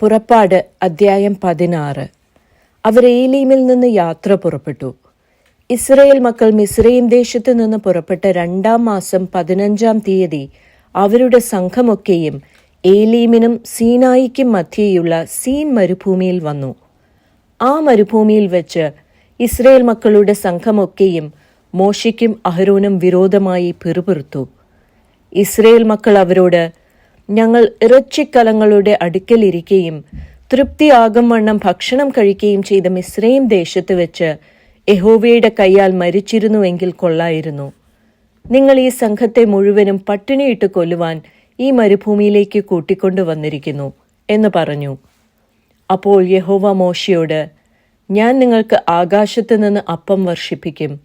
പുറപ്പാട് അദ്ധ്യായം പതിനാറ്. അവർ ഏലീമിൽ നിന്ന് യാത്ര പുറപ്പെട്ടു. ഇസ്രയേൽ മക്കൾ മിസ്രൈം ദേശത്തു നിന്ന് പുറപ്പെട്ട രണ്ടാം മാസം പതിനഞ്ചാം തീയതി അവരുടെ സംഘമൊക്കെയും ഏലീമിനും സീനായിക്കും മധ്യേയുള്ള സീൻ മരുഭൂമിയിൽ വന്നു. ആ മരുഭൂമിയിൽ വെച്ച് ഇസ്രയേൽ മക്കളുടെ സംഘമൊക്കെയും മോശയ്ക്കും അഹരോനും വിരോധമായി പിറുപിറുത്തു. ഇസ്രയേൽ മക്കൾ അവരോട് ഞങ്ങൾ ഇറച്ചിക്കലങ്ങളുടെ അടുക്കലിരിക്കുകയും തൃപ്തിയാകും വണ്ണം ഭക്ഷണം കഴിക്കുകയും ചെയ്ത മിശ്രയും ദേശത്ത് വെച്ച് യഹോവയുടെ കൈയാൽ മരിച്ചിരുന്നുവെങ്കിൽ കൊള്ളായിരുന്നു. നിങ്ങൾ ഈ സംഘത്തെ മുഴുവനും പട്ടിണിയിട്ട് കൊല്ലുവാൻ ഈ മരുഭൂമിയിലേക്ക് കൂട്ടിക്കൊണ്ടു വന്നിരിക്കുന്നു എന്ന് പറഞ്ഞു. അപ്പോൾ യഹോവ മോശയോട് ഞാൻ നിങ്ങൾക്ക് ആകാശത്ത് നിന്ന് അപ്പം വർഷിപ്പിക്കും.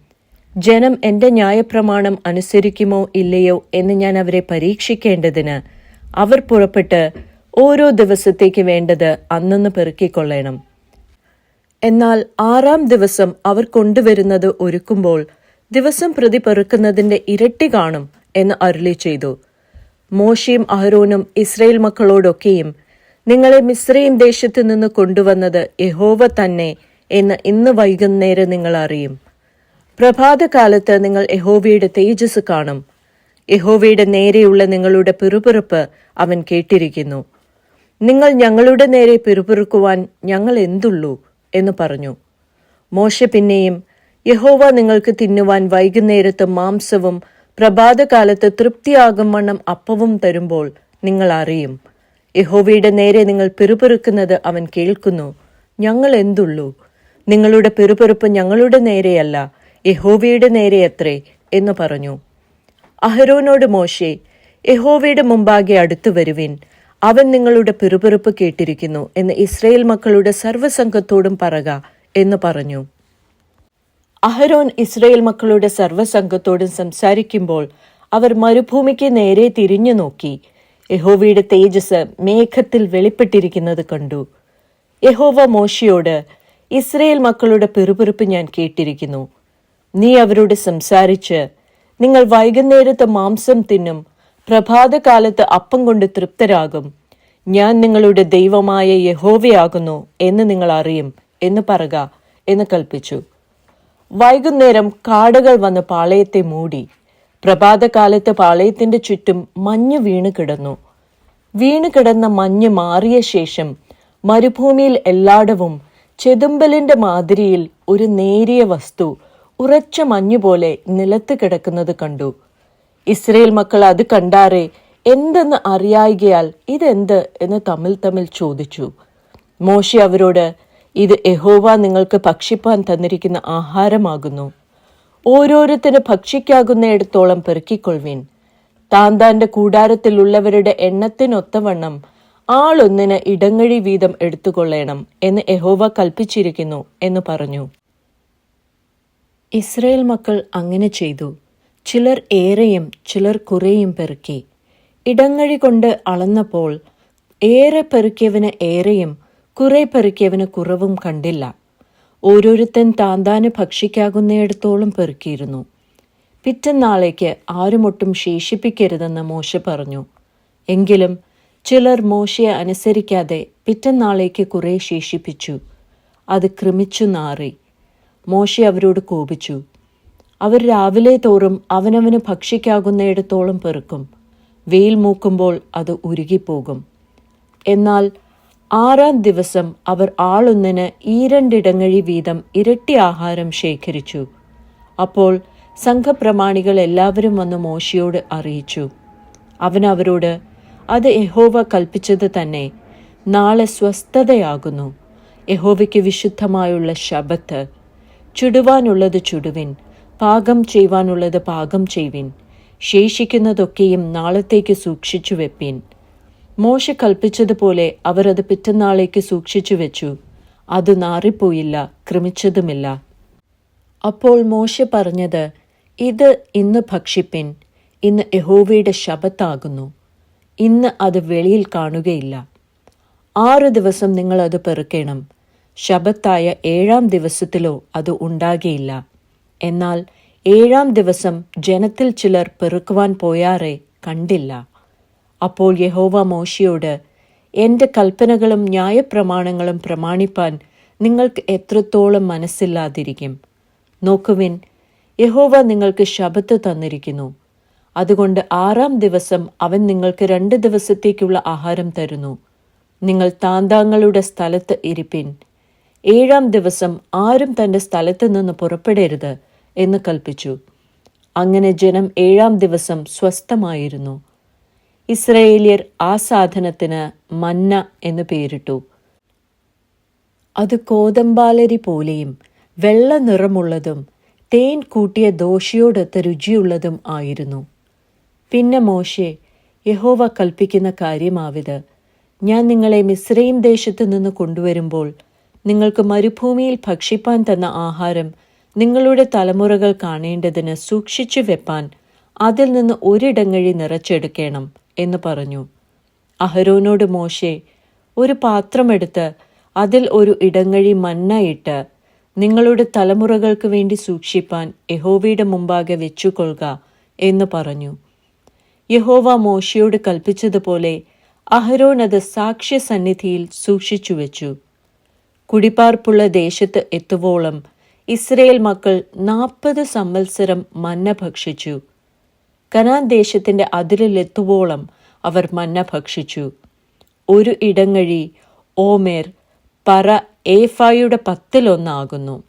ജനം എന്റെ ന്യായപ്രമാണം അനുസരിക്കുമോ ഇല്ലയോ എന്ന് ഞാൻ അവരെ പരീക്ഷിക്കേണ്ടതിന് അവർ പുറപ്പെട്ട് ഓരോ ദിവസത്തേക്ക് വേണ്ടത് അന്നന്ന് പെറുക്കിക്കൊള്ളണം. എന്നാൽ ആറാം ദിവസം അവർ കൊണ്ടുവരുന്നത് ഒരുക്കുമ്പോൾ ദിവസം പ്രതി പെറുക്കുന്നതിന്റെ ഇരട്ടി കാണും എന്ന് അരുളി ചെയ്തു. മോശയും അഹരോനും ഇസ്രയേൽ മക്കളോടൊക്കെയും നിങ്ങളെ മിസ്രൈം ദേശത്ത് നിന്ന് കൊണ്ടുവന്നത് യഹോവ തന്നെ എന്ന് ഇന്ന് വൈകുന്നേരം നിങ്ങൾ അറിയും. പ്രഭാതകാലത്ത് നിങ്ങൾ യഹോവയുടെ തേജസ് കാണും. യഹോവയുടെ നേരെയുള്ള നിങ്ങളുടെ പിറുപിറുപ്പ് അവൻ കേട്ടിരിക്കുന്നു. നിങ്ങൾ ഞങ്ങളുടെ നേരെ പിറുപിറുക്കുവാൻ ഞങ്ങൾ എന്തുള്ളൂ എന്ന് പറഞ്ഞു. മോശ പിന്നെയും യഹോവ നിങ്ങൾക്ക് തിന്നുവാൻ വൈകുന്നേരത്ത് മാംസവും പ്രഭാതകാലത്ത് തൃപ്തിയാകും വണ്ണം അപ്പവും തരുമ്പോൾ നിങ്ങൾ അറിയും. യഹോവയുടെ നേരെ നിങ്ങൾ പിറുപിറുക്കുന്നത് അവൻ കേൾക്കുന്നു. ഞങ്ങൾ എന്തുള്ളൂ? നിങ്ങളുടെ പിറുപിറുപ്പ് ഞങ്ങളുടെ നേരെയല്ല യഹോവയുടെ നേരെയത്രേ എന്ന് പറഞ്ഞു. അഹരോനോട് മോശെ യഹോവയുടെ മുമ്പാകെ അടുത്തു വരുവിൻ. അവൻ നിങ്ങളുടെ പിറുപിറുപ്പ് കേട്ടിരിക്കുന്നു എന്ന് ഇസ്രയേൽ മക്കളുടെ സർവസംഘത്തോടും പറക എന്ന് പറഞ്ഞു. അഹരോൻ ഇസ്രയേൽ മക്കളുടെ സർവസംഘത്തോടും സംസാരിക്കുമ്പോൾ അവർ മരുഭൂമിക്ക് നേരെ തിരിഞ്ഞു നോക്കി. യഹോവയുടെ തേജസ് മേഘത്തിൽ വെളിപ്പെട്ടിരിക്കുന്നത് കണ്ടു. യഹോവ മോശയോട് ഇസ്രയേൽ മക്കളുടെ പിറുപിറുപ്പ് ഞാൻ കേട്ടിരിക്കുന്നു. നീ അവരോട് സംസാരിച്ച് നിങ്ങൾ വൈകുന്നേരത്ത് മാംസം തിന്നും പ്രഭാതകാലത്ത് അപ്പം കൊണ്ട് തൃപ്തരാകും. ഞാൻ നിങ്ങളുടെ ദൈവമായ യഹോവയാകുന്നു എന്ന് നിങ്ങൾ അറിയും എന്ന് പറക എന്ന് കൽപ്പിച്ചു. വൈകുന്നേരം കാടുകൾ വന്ന് പാളയത്തെ മൂടി. പ്രഭാതകാലത്ത് പാളയത്തിന്റെ ചുറ്റും മഞ്ഞു വീണ് കിടന്നു. വീണ് കിടന്ന മഞ്ഞ് മാറിയ ശേഷം മരുഭൂമിയിൽ എല്ലായിടവും ചെതുമ്പലിന്റെ മാതിരിയിൽ ഒരു നേരിയ വസ്തു ഉറച്ച മഞ്ഞുപോലെ നിലത്ത് കിടക്കുന്നത് കണ്ടു. ഇസ്രയേൽ മക്കൾ അത് കണ്ടാറെ എന്തെന്ന് അറിയായികയാൽ ഇതെന്ത് എന്ന് തമ്മിൽ തമ്മിൽ ചോദിച്ചു. മോശി അവരോട് ഇത് എഹോവ നിങ്ങൾക്ക് ഭക്ഷിപ്പാൻ തന്നിരിക്കുന്ന ആഹാരമാകുന്നു. ഓരോരുത്തരും ഭക്ഷിക്കാകുന്നിടത്തോളം പെറുക്കിക്കൊള്ളുവിൻ താൻ താന്റെ കൂടാരത്തിലുള്ളവരുടെ എണ്ണത്തിനൊത്തവണ്ണം ആളൊന്നിന് ഇടങ്ങഴി വീതം എടുത്തുകൊള്ളണം എന്ന് എഹോവ കൽപ്പിച്ചിരിക്കുന്നു എന്ന് പറഞ്ഞു. ഇസ്രയേൽ മക്കൾ അങ്ങനെ ചെയ്തു. ചിലർ ഏറെയും ചിലർ കുറേയും പെറുക്കി. ഇടങ്ങഴി കൊണ്ട് അളന്നപ്പോൾ ഏറെ പെറുക്കിയവന് ഏറെയും കുറെ പെറുക്കിയവന് കുറവും കണ്ടില്ല. ഓരോരുത്തൻ താന്താന് ഭക്ഷിക്കാകുന്നിടത്തോളം പെറുക്കിയിരുന്നു. പിറ്റന്നാളേക്ക് ആരുമൊട്ടും ശേഷിപ്പിക്കരുതെന്ന് മോശ പറഞ്ഞു. എങ്കിലും ചിലർ മോശയെ അനുസരിക്കാതെ പിറ്റന്നാളേക്ക് കുറെ ശേഷിപ്പിച്ചു. അത് ക്രമിച്ചു നാറി. മോശ അവരോട് കോപിച്ചു. അവർ രാവിലെ തോറും അവനവന് ഭക്ഷിക്കാകുന്നിടത്തോളം പെറുക്കും. വെയിൽ മൂക്കുമ്പോൾ അത് ഉരുകിപ്പോകും. എന്നാൽ ആറാം ദിവസം അവർ ആളൊന്നിന് ഈരണ്ടിടങ്ങഴി വീതം ഇരട്ടി ആഹാരം ശേഖരിച്ചു. അപ്പോൾ സംഘപ്രമാണികൾ എല്ലാവരും വന്ന് മോശയോട് അറിയിച്ചു. അവൻ അവരോട് അത് യഹോവ കൽപ്പിച്ചത് തന്നെ. നാളെ സ്വസ്ഥതയാകുന്നു. യഹോവയ്ക്ക് വിശുദ്ധമായുള്ള ശബത്ത് ചുടുവാനുള്ളത് ചുടുവിൻ പാകം ചെയ്യുവാനുള്ളത് പാകം ചെയ്യുവിൻ ശേഷിക്കുന്നതൊക്കെയും നാളത്തേക്ക് സൂക്ഷിച്ചു വെപ്പിൻ. മോശ കൽപ്പിച്ചതുപോലെ അവർ അത് പിറ്റന്നാളേക്ക് സൂക്ഷിച്ചു വെച്ചു. അത് നാറിപ്പോയില്ല ക്രമിച്ചതുമില്ല. അപ്പോൾ മോശ പറഞ്ഞത് ഇത് ഇന്ന് ഭക്ഷിപ്പിൻ ഇന്ന് യഹോവയുടെ ശബത്താകുന്നു ഇന്ന് അത് വെളിയിൽ കാണുകയില്ല. ആറ് ദിവസം നിങ്ങൾ അത് പെറുക്കണം. ശബത്തായ ഏഴാം ദിവസത്തിലോ അത് ഉണ്ടാകയില്ല. എന്നാൽ ഏഴാം ദിവസം ജനത്തിൽ ചിലർ പെറുക്കുവാൻ പോയാറെ കണ്ടില്ല. അപ്പോൾ യഹോവ മോശയോട് എന്റെ കൽപ്പനകളും ന്യായപ്രമാണങ്ങളും പ്രമാണിപ്പാൻ നിങ്ങൾക്ക് എത്രത്തോളം മനസ്സില്ലാതിരിക്കും? നോക്കുവിൻ യഹോവ നിങ്ങൾക്ക് ശബത്ത് തന്നിരിക്കുന്നു. അതുകൊണ്ട് ആറാം ദിവസം അവൻ നിങ്ങൾക്ക് രണ്ട് ദിവസത്തേക്കുള്ള ആഹാരം തരുന്നു. നിങ്ങൾ താന്താങ്ങളുടെ സ്ഥലത്ത് ഇരിപ്പിൻ. ഏഴാം ദിവസം ആരും തന്റെ സ്ഥലത്ത് നിന്ന് പുറപ്പെടരുത് എന്ന് കൽപ്പിച്ചു. അങ്ങനെ ജനം ഏഴാം ദിവസം സ്വസ്ഥമായിരുന്നു. ഇസ്രയേലിയർ ആ സാധനത്തിന് മന്ന എന്ന് പേരിട്ടു. അത് കോതമ്പാലരി പോലെയും വെള്ള നിറമുള്ളതും തേൻ കൂട്ടിയ ദോശയോടൊത്ത് രുചിയുള്ളതും ആയിരുന്നു. പിന്നെ മോശെ യഹോവ കൽപ്പിക്കുന്ന കാര്യമാവിത്. ഞാൻ നിങ്ങളെ മിസ്രൈം ദേശത്തു നിന്ന് കൊണ്ടുവരുമ്പോൾ നിങ്ങൾക്ക് മരുഭൂമിയിൽ ഭക്ഷിപ്പാൻ തന്ന ആഹാരം നിങ്ങളുടെ തലമുറകൾ കാണേണ്ടതിന് സൂക്ഷിച്ചു വെപ്പാൻ അതിൽ നിന്ന് ഒരിടങ്ങഴി നിറച്ചെടുക്കണം എന്ന് പറഞ്ഞു. അഹരോനോട് മോശെ ഒരു പാത്രമെടുത്ത് അതിൽ ഒരു ഇടങ്ങഴി മന്ന ഇട്ട് നിങ്ങളുടെ തലമുറകൾക്ക് വേണ്ടി സൂക്ഷിപ്പാൻ യഹോവയുടെ മുമ്പാകെ വെച്ചുകൊള്ളുക എന്ന് പറഞ്ഞു. യഹോവ മോശയോട് കൽപ്പിച്ചതുപോലെ അഹരോൻ അത് സാക്ഷ്യസന്നിധിയിൽ സൂക്ഷിച്ചു വെച്ചു. കുടിപ്പാർപ്പുള്ള ദേശത്ത് എത്തുവോളം ഇസ്രയേൽ മക്കൾ നാൽപ്പത് സംവത്സരം മന്ന ഭക്ഷിച്ചു. കനാൻ ദേശത്തിന്റെ അതിരിലെത്തുവോളം അവർ മന്ന ഭക്ഷിച്ചു. ഒരു ഇടങ്ങഴി ഓമേർ പറ ഏഫായുടെ പത്തിലൊന്നാകുന്നു.